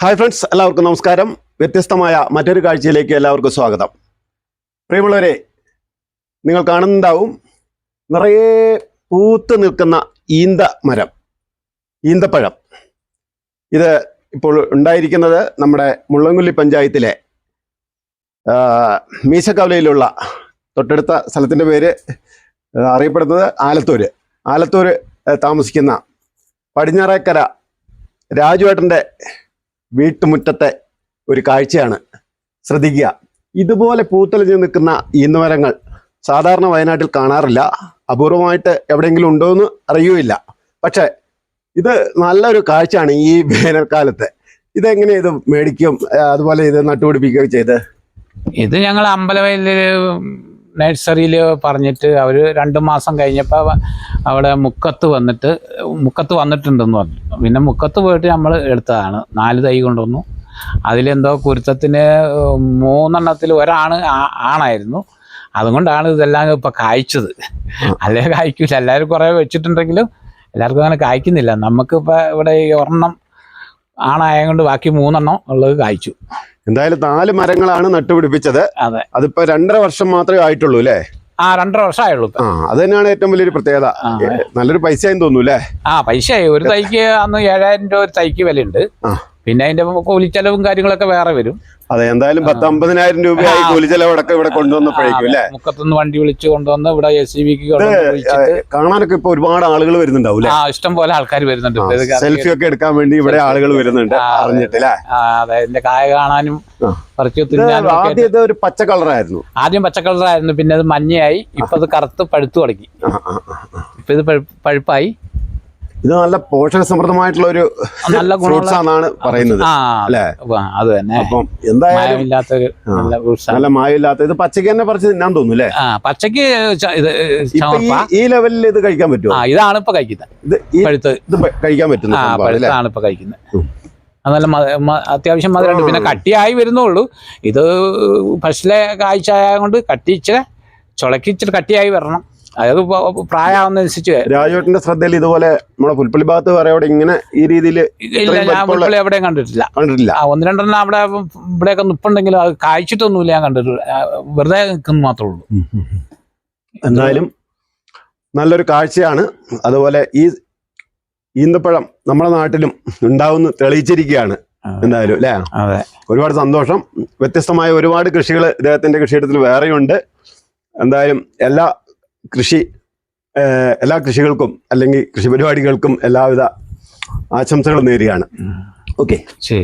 Hi friends എല്ലാവർക്കും നമസ്കാരം. വ്യത്യസ്തമായ മറ്റൊരു കാഴ്ചയിലേക്ക് എല്ലാവർക്കും സ്വാഗതം. പ്രിയമുള്ളവരെ നിങ്ങൾ കാണുന്നുണ്ടാവും നിറയെ പൂത്ത് നിൽക്കുന്ന ഈന്ത മരം ഈന്തപ്പഴം. ഇത് ഇപ്പോൾ ഉണ്ടായിരിക്കുന്നത് നമ്മുടെ മുള്ളൻകുല്ലി പഞ്ചായത്തിലെ മീശക്കവലയിലുള്ള തൊട്ടടുത്ത സ്ഥലത്തിന്റെ പേര് അറിയപ്പെടുന്നത് ആലത്തൂര്. ആലത്തൂര് താമസിക്കുന്ന പടിഞ്ഞാറേക്കര രാജുവേട്ടന്റെ വീട്ടുമുറ്റത്തെ ഒരു കാഴ്ചയാണ്. ശ്രദ്ധിക്കുക. ഇതുപോലെ പൂത്തലിഞ്ഞ് നിൽക്കുന്ന ഈന്തമരങ്ങൾ സാധാരണ വയനാട്ടിൽ കാണാറില്ല. അപൂർവമായിട്ട് എവിടെയെങ്കിലും ഉണ്ടോ എന്ന് അറിയുകയില്ല. പക്ഷേ ഇത് നല്ലൊരു കാഴ്ചയാണ് ഈ വേനൽക്കാലത്ത്. ഇതെങ്ങനെ ഇത് മേടിക്കും? അതുപോലെ ഇത് നട്ടുപിടിപ്പിക്കുകയും ചെയ്ത്? ഇത് ഞങ്ങൾ അമ്പലവയലിൽ നഴ്സറിയിൽ പറഞ്ഞിട്ട് അവർ രണ്ട് മാസം കഴിഞ്ഞപ്പോൾ അവിടെ മുക്കത്ത് വന്നിട്ട് മുക്കത്ത് വന്നിട്ടുണ്ടെന്ന് പറഞ്ഞു. പിന്നെ മുക്കത്ത് പോയിട്ട് നമ്മൾ എടുത്തതാണ്. നാല് തൈ കൊണ്ടുവന്നു. അതിലെന്തോ കുരുത്തത്തിന് മൂന്നെണ്ണത്തിൽ ഒരാണ് ആണായിരുന്നു. അതുകൊണ്ടാണ് ഇതെല്ലാം ഇപ്പം കായ്ച്ചത്. അല്ലേ കായ്ക്കില്ല എല്ലാവരും കുറേ വെച്ചിട്ടുണ്ടെങ്കിലും എല്ലാവർക്കും അങ്ങനെ കായ്ക്കുന്നില്ല. നമുക്കിപ്പോൾ ഇവിടെ ഈ ഒരെണ്ണം ആണായതുകൊണ്ട് ബാക്കി മൂന്നെണ്ണം ഉള്ളത് കായ്ച്ചു. എന്തായാലും നാല് മരങ്ങളാണ് നട്ടുപിടിപ്പിച്ചത്. അതെ. അതിപ്പോ രണ്ടര വർഷം മാത്രമേ ആയിട്ടുള്ളൂ അല്ലേ? ആ രണ്ടര വർഷമായുള്ളൂ ആ അത് തന്നെയാണ് ഏറ്റവും വലിയൊരു പ്രത്യേകത. നല്ലൊരു പൈസയും തോന്നുന്നു അല്ലേ? ആ പൈസ ഒരു തൈക്ക് അന്ന് ഏഴായിരം രൂപ ഒരു തൈക്ക് വിലയുണ്ട്. ആ. പിന്നെ അതിന്റെ കൂലിച്ചെലവും കാര്യങ്ങളൊക്കെ വേറെ വരും. അതെ എന്തായാലും പത്ത് അമ്പതിനായിരം രൂപയായി. കൂലിച്ചെലവടക്കം ഇവിടെ കൊണ്ടുവന്നപ്പോഴേക്കും അല്ലേ മുക്കത്തുനിന്ന് വണ്ടി വിളിച്ച് കൊണ്ടുവന്ന് ഇവിടെ എസ് സി ബിക്ക് കാണാനൊക്കെ ഇപ്പൊ ഒരുപാട് ആളുകൾ വരുന്നുണ്ടാവും ആ ഇഷ്ടം പോലെ ആൾക്കാർ വരുന്നുണ്ട്. സെൽഫി ഒക്കെ എടുക്കാൻ വേണ്ടി ഇവിടെ ആളുകൾ വരുന്നുണ്ട്. അറിഞ്ഞിട്ടില്ലേ അതെ. അറിഞ്ഞിട്ട് അല്ലേ അതെ. ഇതിന്റെ കായ കാണാനും ആ. പറിച്ചു ഇത് തിന്നാനും ഒക്കെ ആദ്യം ഒരു പച്ച കളറായിരുന്നു. ആദ്യം പച്ചക്കളറായിരുന്നു പിന്നെ അത് മഞ്ഞയായി. ഇപ്പൊ അത് കറുത്ത് പഴുത്തു തുടങ്ങി. ഇപ്പൊ ഇത് പഴു- പഴുപ്പായി. ഇത് നല്ല പോഷക സമൃദ്ധമായിട്ടുള്ള ഒരു നല്ല ഫ്രൂട്ട്സ് ആണെന്നാണ് പറയുന്നത്. അല്ലേ? അത് തന്നെ. അപ്പം എന്തായാലും നല്ല. മായമില്ലാത്ത ഇത് പച്ചക്ക് തന്നെ പറിച്ച് തിന്നാൻ തോന്നുന്നു അല്ലേ? ഇപ്പൊ ഈ ലെവലിൽ ഇത് കഴിക്കാൻ പറ്റുമോ? ഇതാണ് ഇപ്പൊ കഴിക്കുന്നത്. ഇത് പഴുത്ത്. ഇത് കഴിക്കാൻ പറ്റുന്ന അല്ലേ? പഴുത്താണ് ഇപ്പൊ കഴിക്കുന്നത്. നല്ല അത്യാവശ്യം മധുരമുണ്ട്. പിന്നെ കട്ടിയായി വരുന്നുള്ളൂ. ഇത് ഫസ്റ്റിലെ കാഴ്ച ആയതുകൊണ്ട് കട്ടി ഇച്ചിരി ചുളക്കി ഇച്ചിരി കട്ടിയായി വരണം. അതായത് പ്രായമാവുന്നതനുസരിച്ച് രാജുവേട്ടന്റെ ശ്രദ്ധയിൽ ഇതുപോലെ നമ്മുടെ പുൽപ്പള്ളി ഭാഗത്ത് വേറെ അവിടെ ഇങ്ങനെ ഈ രീതിയിൽ ഇല്ല ഞാൻ പുൽപ്പള്ളി എവിടെയും കണ്ടിട്ടില്ല. കണ്ടിട്ടില്ല. ആ ഒന്ന് രണ്ടെണ്ണം അവിടെ ഇവിടെയൊക്കെ നിപ്പുണ്ടെങ്കിലും അത് കായ്ച്ചിട്ടൊന്നുമില്ല ഞാൻ കണ്ടിട്ടില്ല. വെറുതെ നിൽക്കുന്നു മാത്രമേ ഉള്ളൂ. എന്തായാലും നല്ലൊരു കാഴ്ചയാണ്. അതുപോലെ ഈ ഈന്തപ്പഴം നമ്മുടെ നാട്ടിലും ഉണ്ടാവുന്ന തെളിയിച്ചിരിക്കുകയാണ് എന്തായാലും അല്ലേ? അതെ. ഒരുപാട് സന്തോഷം. വ്യത്യസ്തമായ ഒരുപാട് കൃഷികൾ ഇദ്ദേഹത്തിന്റെ കൃഷിയിടത്തിൽ വേറെയുണ്ട്. എന്തായാലും എല്ലാ കൃഷി എല്ലാ കൃഷികൾക്കും അല്ലെങ്കിൽ കൃഷി പരിപാടികൾക്കും എല്ലാവിധ ആശംസകളും നേരുകയാണ്. ഓക്കെ. ശരി.